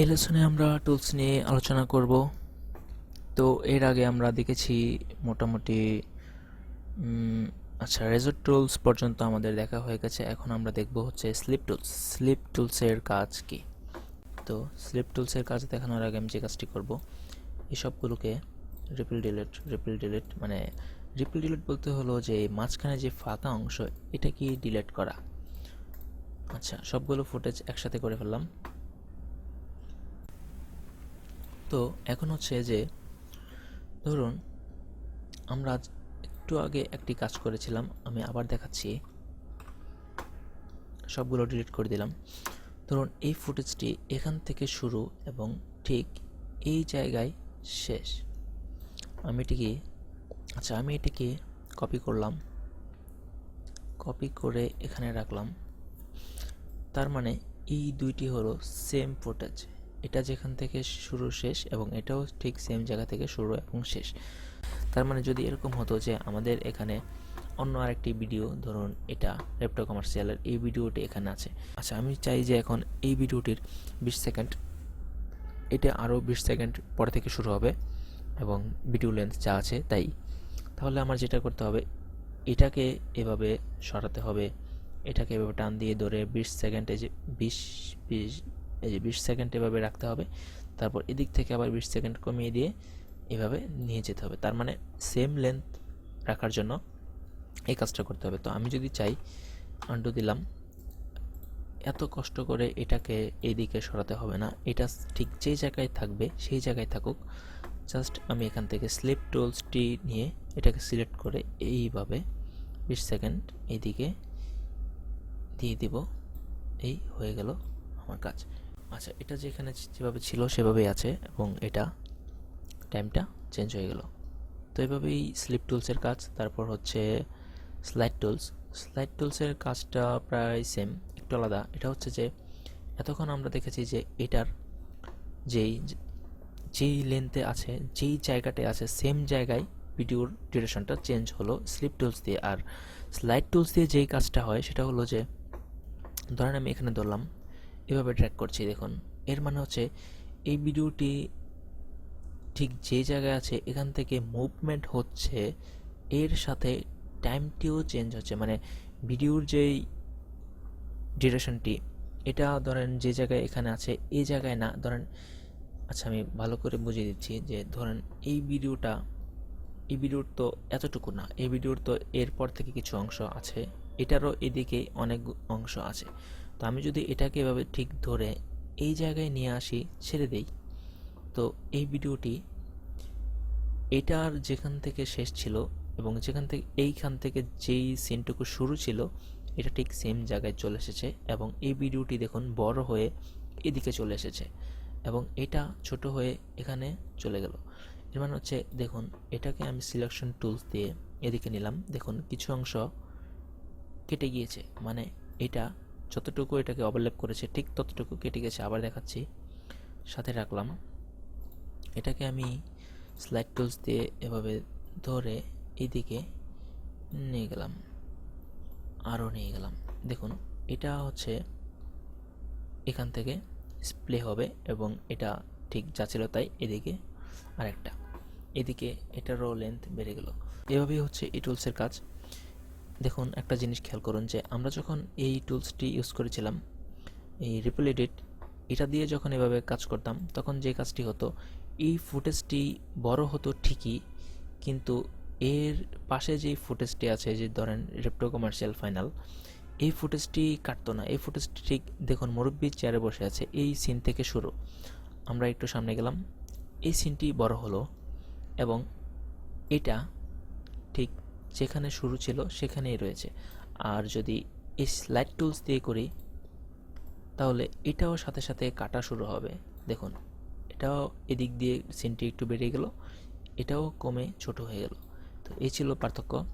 এই লেসনে আমরা টুলস নিয়ে আলোচনা করব। তো এর আগে আমরা দেখেছি মোটামুটি আচ্ছা রেজর টুলস পর্যন্ত আমাদের দেখা হয়ে গেছে। এখন আমরা দেখব হচ্ছে স্লিপ টুলস স্লিপ টুলসের কাজ কি? তো স্লিপ টুলসের কাজ দেখানোর আগে আমি যে কাজটি করব এসবগুলোকে রিপিল ডিলেট রিপিল ডিলেট মানে রিপিল ডিলেট বলতে হলো যে মাঝখানে যে ফাঁকা অংশ, এটা কি ডিলেট করা? আচ্ছা সবগুলো ফুটেজ একসাথে করে ফেললাম। তো এখন হচ্ছে যে, ধরুন, আমরা একটু আগে একটি কাজ করেছিলাম, আমি আবার দেখাচ্ছি। সবগুলো ডিলিট করে দিলাম। ধরুন, এই ফুটেজটি এখান থেকে শুরু এবং ঠিক এই জায়গায় শেষ। আমি এটিকে আচ্ছা আমি এটিকে কপি করলাম। কপি করে এখানে রাখলাম। তার মানে এই দুইটি হলো সেম ফুটেজ এটা যেখান থেকে শুরু শেষ এবং এটাও ঠিক সেম জায়গা থেকে শুরু এবং শেষ। তার মানে যদি এরকম হতো যে আমাদের এখানে অন্য আরেকটি ভিডিও ধরুন এটা রেপটো কমার্শিয়ালের এই ভিডিওটি এখানে আছে। আচ্ছা আমি চাই যে এখন এই ভিডিওটির বিশ সেকেন্ড এটা আরও বিশ সেকেন্ড পরে থেকে শুরু হবে এবং ভিডিও লেন্থ যা আছে তাই। তাহলে আমার যেটা করতে হবে, এটাকে এভাবে সরাতে হবে, এটাকে এভাবে টান দিয়ে ধরে বিশ সেকেন্ডে যে বিশ বিশ এই যে বিশ সেকেন্ড এভাবে রাখতে হবে। তারপর এদিক থেকে আবার বিশ সেকেন্ড কমিয়ে দিয়ে এভাবে নিয়ে যেতে হবে। তার মানে সেম লেন্থ রাখার জন্য এই কাজটা করতে হবে। তো আমি যদি চাই আন্ডু দিলাম। এত কষ্ট করে এটাকে এদিকে সরাতে হবে না। এটা ঠিক যেই জায়গায় থাকবে, সেই জায়গায় থাকুক। জাস্ট আমি এখান থেকে স্লিপ টুলসটি নিয়ে এটাকে সিলেক্ট করে এইভাবে বিশ সেকেন্ড এইদিকে দিয়ে দিব। এই হয়ে গেল আমার কাজ। আচ্ছা এটা যেখানে যেভাবে ছিল সেভাবেই আছে এবং এটা টাইমটা চেঞ্জ হয়ে গেল। তো এভাবেই স্লিপ টুলসের কাজ, তারপর হচ্ছে স্লাইড টুলস স্লাইড টুলসের কাজটা প্রায় সেম একটু আলাদা। এটা হচ্ছে যে, এতক্ষণ আমরা দেখেছি যে এটার যেই যেই লেন্থে আছে, যেই জায়গাটায় আছে সেম জায়গায় ভিডিওর ডিউরেশনটা চেঞ্জ হলো স্লিপ টুলস দিয়ে। আর স্লাইড টুলস দিয়ে যেই কাজটা হয়, সেটা হলো যে, ধরেন আমি এখানে ধরলাম এভাবে ট্র্যাক করছি, দেখুন। এর মানে হচ্ছে এই ভিডিওটি ঠিক যে জায়গায় আছে, এখান থেকে মুভমেন্ট হচ্ছে, এর সাথে টাইমটিও চেঞ্জ হচ্ছে। মানে ভিডিওর যেই ডিউরেশনটি এটা ধরেন যে জায়গায় এখানে আছে এই জায়গায় না, ধরেন আচ্ছা আমি ভালো করে বুঝিয়ে দিচ্ছি যে ধরেন এই ভিডিওটা এই ভিডিওর তো এতটুকু না, এই ভিডিওর তো এরপর থেকে কিছু অংশ আছে, এটারও এদিকে অনেক অংশ আছে। তো আমি যদি এটাকে এভাবে ঠিক ধরে এই জায়গায় নিয়ে আসি, ছেড়ে দেই। তো এই ভিডিওটি এটার যেখান থেকে শেষ ছিল এবং যেখান থেকে, এইখান থেকে যেই সিনটুকু শুরু ছিল, এটা ঠিক সেম জায়গায় চলে এসেছে এবং এই ভিডিওটি দেখুন বড় হয়ে এদিকে চলে এসেছে এবং এটা ছোট হয়ে এখানে চলে গেল। এর মানে হচ্ছে, দেখুন, এটাকে আমি সিলেকশন টুলস দিয়ে এদিকে নিলাম। দেখুন, কিছু অংশ কেটে গিয়েছে। মানে এটা যতটুকু এটাকে ওভারল্যাপ করেছে, ঠিক ততটুকু কেটে গেছে, আবার দেখাচ্ছি। সাথে রাখলাম। এটাকে আমি স্লাইড টুলস দিয়ে এভাবে ধরে এদিকে নিয়ে গেলাম। আরও নিয়ে গেলাম। দেখুন, এটা হচ্ছে এখান থেকে স্প্লে হবে এবং এটা ঠিক যা ছিল তাই এদিকে আরেকটা। এদিকে এটারও লেন্থ বেড়ে গেল। এভাবেই হচ্ছে এই টুলসের কাজ। দেখুন, একটা জিনিস খেয়াল করুন যে আমরা যখন এই টুলসটি ইউজ করেছিলাম, এই রিপল এডিট এটা দিয়ে যখন এভাবে কাজ করতাম, তখন যে কাজটি হতো, এই ফুটেজটি বড় হতো ঠিকই, কিন্তু এর পাশে যেই ফুটেজটি আছে, যে ধরেন রেপ্টো কমার্শিয়াল ফাইনাল এই ফুটেজটি কাটতো না। এই ফুটেজটি ঠিক, দেখুন, মুরব্বী চেয়ারে বসে আছে, এই সিন থেকে শুরু। আমরা একটু সামনে গেলাম, এই সিনটি বড় হলো এবং এটা ঠিক যেখানে শুরু ছিল সেখানেই রয়েছে। আর যদি এই স্লাইড টুলস দিয়ে করি, তাহলে এটাও সাথে সাথে কাটা শুরু হবে। দেখুন, এটাও এদিক দিয়ে সিনটি একটু বেড়ে গেল, এটাও কমে ছোট হয়ে গেল। তো এই ছিল পার্থক্য।